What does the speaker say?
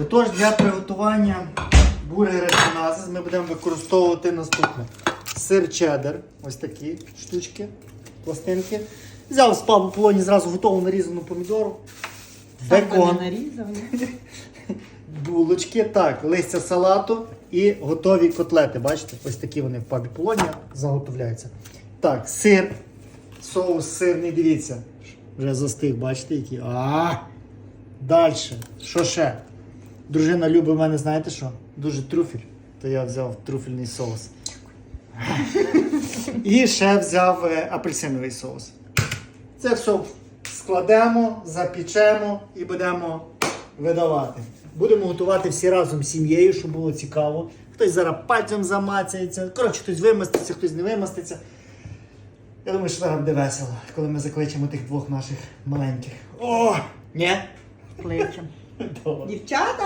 Отож, для приготування бургера Чиназис ми будемо використовувати наступне. Сир чеддер, ось такі штучки, пластинки. Взяв з пабу полоні зразу готову нарізану помідору. Бекон, булочки, так, листя салату і готові котлети. Бачите? Ось такі вони в пабі полоні заготовляються. Так, сир, соус сирний, дивіться. Вже застиг, бачите, який. А! Далі. Що ще? Дружина любить в мене, знаєте що? Дуже трюфель. То я взяв трюфельний соус. І ще взяв е, апельсиновий соус. Це все складемо, запічемо і будемо видавати. Будемо готувати всі разом з сім'єю, щоб було цікаво. Хтось зараз пальцем замацяється, коротше, хтось вимаститься, хтось не вимаститься. Я думаю, що зараз буде весело, коли ми закличемо тих двох наших маленьких. О! Ні? Кличем. Добре. Дівчата!